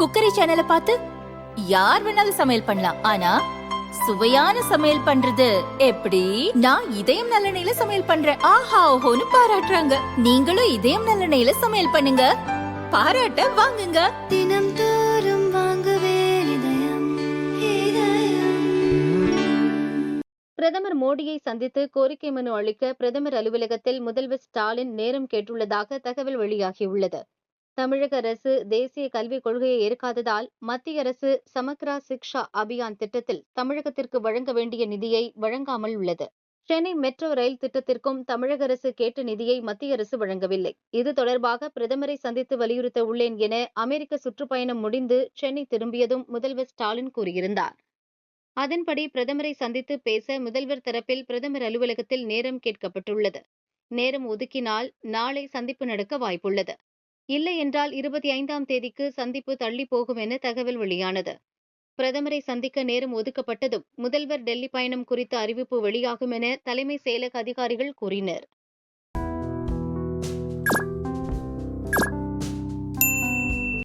Cookery சேனலை பார்த்து யார் வேணாலும் சமையல் பண்ணலாம். ஆனா சுவையான சமையல் பண்றது எப்படி? நான் இதயம் நல்லெண்ணெயில சமையல் பண்றேன். ஆஹா ஓஹோன்னு பாராட்டுறாங்க. நீங்களும் இதயம் நல்லெண்ணெயில சமையல் பண்ணுங்க. பாராட்ட வாங்குங்க. தினம் தோறும் வாங்குவே இதயம் இதயம். பிரதமர் மோடியை சந்தித்து கோரிக்கை மனு அளிக்க பிரதமர் அலுவலகத்தில் முதல்வர் ஸ்டாலின் நேரம் கேட்டுள்ளதாக தகவல் வெளியாகியுள்ளது. தமிழக அரசு தேசிய கல்விக் கொள்கையை ஏற்காததால் மத்திய அரசு சமக்ரா சிக்ஷா அபியான் திட்டத்தில் தமிழகத்திற்கு வழங்க வேண்டிய நிதியை வழங்காமல் உள்ளது. சென்னை மெட்ரோ ரயில் திட்டத்திற்கும் தமிழக அரசு கேட்ட நிதியை மத்திய அரசு வழங்கவில்லை. இது தொடர்பாக பிரதமரை சந்தித்து வலியுறுத்த உள்ளேன் என அமெரிக்க சுற்றுப்பயணம் முடிந்து சென்னை திரும்பியதும் முதல்வர் ஸ்டாலின் கூறியிருந்தார். அதன்படி பிரதமரை சந்தித்து பேச முதல்வர் தரப்பில் பிரதமர் அலுவலகத்தில் நேரம் கேட்கப்பட்டுள்ளது. நேரம் ஒதுக்கினால் நாளை சந்திப்பு நடக்க வாய்ப்புள்ளது. இல்லை என்றால் இருபத்தி ஐந்தாம் தேதிக்கு சந்திப்பு தள்ளி போகும் என தகவல் வெளியானது. பிரதமரை சந்திக்க நேரம் ஒதுக்கப்பட்டதும் முதல்வர் டெல்லி பயணம் குறித்த அறிவிப்பு வெளியாகும் என தலைமை செயலக அதிகாரிகள் கூறினர்.